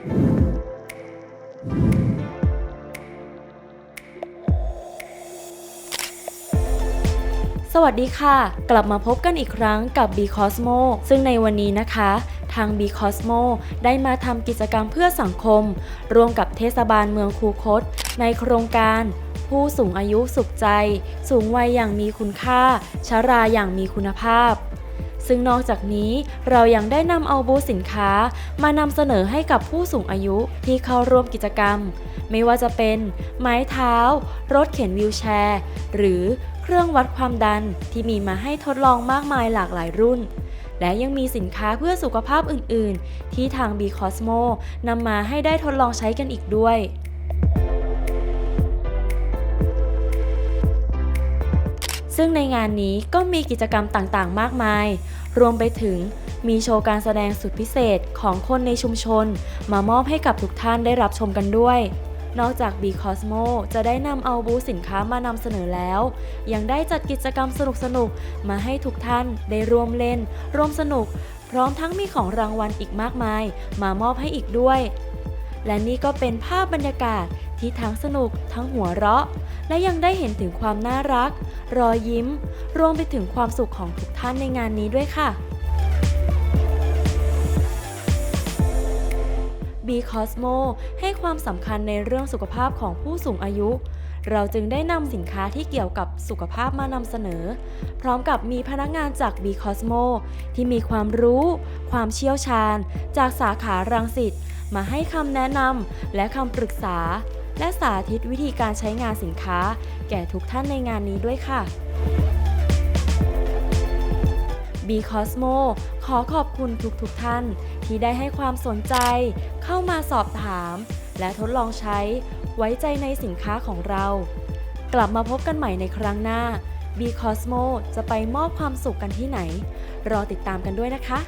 สวัสดีค่ะ กลับมาพบกันอีกครั้งกับ B Cosmo ซึ่งในวันนี้นะคะ ทาง B Cosmo ได้มาทำกิจกรรมเพื่อสังคม ร่วมกับเทศบาลเมืองคูคต ในโครงการ ผู้สูงอายุสุขใจ สูงวัยอย่างมีคุณค่าชราอย่างมีคุณภาพ ซึ่งนอกจากนี้เรายังได้นำเอาบูธสินค้ามานำเสนอให้กับผู้สูงอายุที่เข้าร่วมกิจกรรม ไม่ว่าจะเป็น ไม้เท้า รถเข็นวิวแชร์ หรือเครื่องวัดความดันที่มีมาให้ทดลองมากมายหลากหลายรุ่น และยังมีสินค้าเพื่อสุขภาพอื่น ๆ ที่ทาง B Cosmo นำมาให้ได้ทดลองใช้กันอีกด้วย ซึ่งในงานนี้ก็มีกิจกรรมต่างๆ มากมาย รวมไปถึงมีโชว์การแสดงสุดพิเศษของคนในชุมชน มามอบให้กับทุกท่านได้รับชมกันด้วย นอกจาก B Cosmo จะได้นำเอาบูสินค้ามานำเสนอแล้ว ยังได้จัดกิจกรรมสนุกๆ มาให้ทุกท่านได้ร่วมเล่น ร่วมสนุก พร้อมทั้งมีของรางวัลอีกมากมาย มามอบให้อีกด้วย และนี่ก็เป็นภาพบรรยากาศที่ทั้งสนุกทั้งหัวเราะ และยังได้เห็นถึงความน่ารัก รอยยิ้ม รวมไปถึงความสุขของทุกท่านในงานนี้ด้วยค่ะ B Cosmo ให้ความสำคัญในเรื่องสุขภาพของผู้สูงอายุ เราจึงได้นำสินค้าที่เกี่ยวกับสุขภาพมานำเสนอ พร้อมกับมีพนักงานจาก B Cosmo ที่มีความรู้ ความเชี่ยวชาญ จากสาขารังสิตมาให้คำแนะนำและคำปรึกษา และสาธิตวิธีการใช้งานสินค้า แก่ทุกท่านในงานนี้ด้วยค่ะ B Cosmo ขอขอบคุณทุกๆทท่าน ที่ได้ให้ความสนใจ เข้ามาสอบถาม และทดลองใช้ ไว้ใจในสินค้าของเรา กลับมาพบกันใหม่ในครั้งหน้า B Cosmo จะไปมอบความสุขกันที่ไหน รอติดตามกันด้วยนะคะ